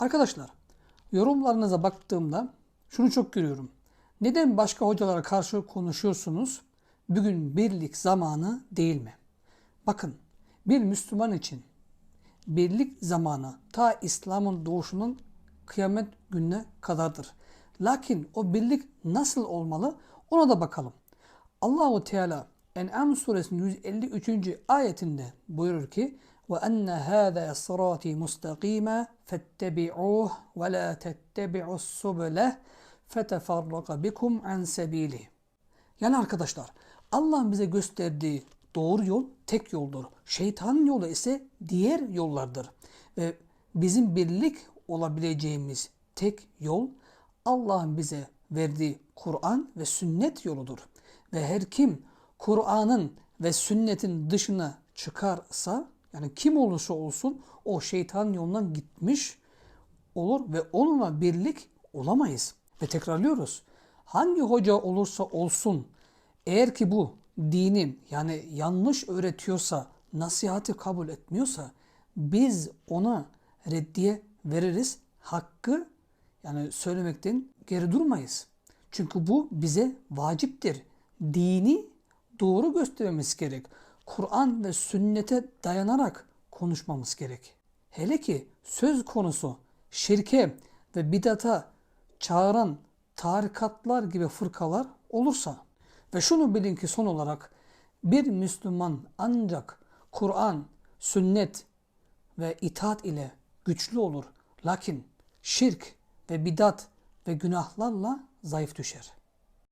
Arkadaşlar yorumlarınıza baktığımda şunu çok görüyorum. Neden başka hocalara karşı konuşuyorsunuz? Bugün birlik zamanı değil mi? Bakın bir Müslüman için birlik zamanı ta İslam'ın doğuşunun kıyamet gününe kadardır. Lakin o birlik nasıl olmalı ona da bakalım. Allahu Teala En'am suresinin 153. ayetinde buyurur ki hâzâ sırâtî mustakîmâ fettebi'ûh ve lâ tettebi'us subuleh fetefarraka bikum an sebîlih. Yani arkadaşlar Allah'ın bize gösterdiği doğru yol tek yoldur. Şeytanın yolu ise diğer yollardır. Ve bizim birlik olabileceğimiz tek yol Allah'ın bize verdiği Kur'an ve sünnet yoludur. Ve her kim Kur'an'ın ve sünnetin dışına çıkarsa yani kim olursa olsun o şeytan yolundan gitmiş olur ve onunla birlik olamayız. Ve tekrarlıyoruz. Hangi hoca olursa olsun eğer ki bu dinin yani yanlış öğretiyorsa, nasihati kabul etmiyorsa biz ona reddiye veririz. Hakkı yani söylemekten geri durmayız. Çünkü bu bize vaciptir. Dini doğru göstermemiz gerek. Kur'an ve sünnete dayanarak konuşmamız gerek. Hele ki söz konusu şirke ve bidata çağıran tarikatlar gibi fırkalar olursa ve şunu bilin ki son olarak bir Müslüman ancak Kur'an, sünnet ve itaat ile güçlü olur. Lakin şirk ve bidat ve günahlarla zayıf düşer.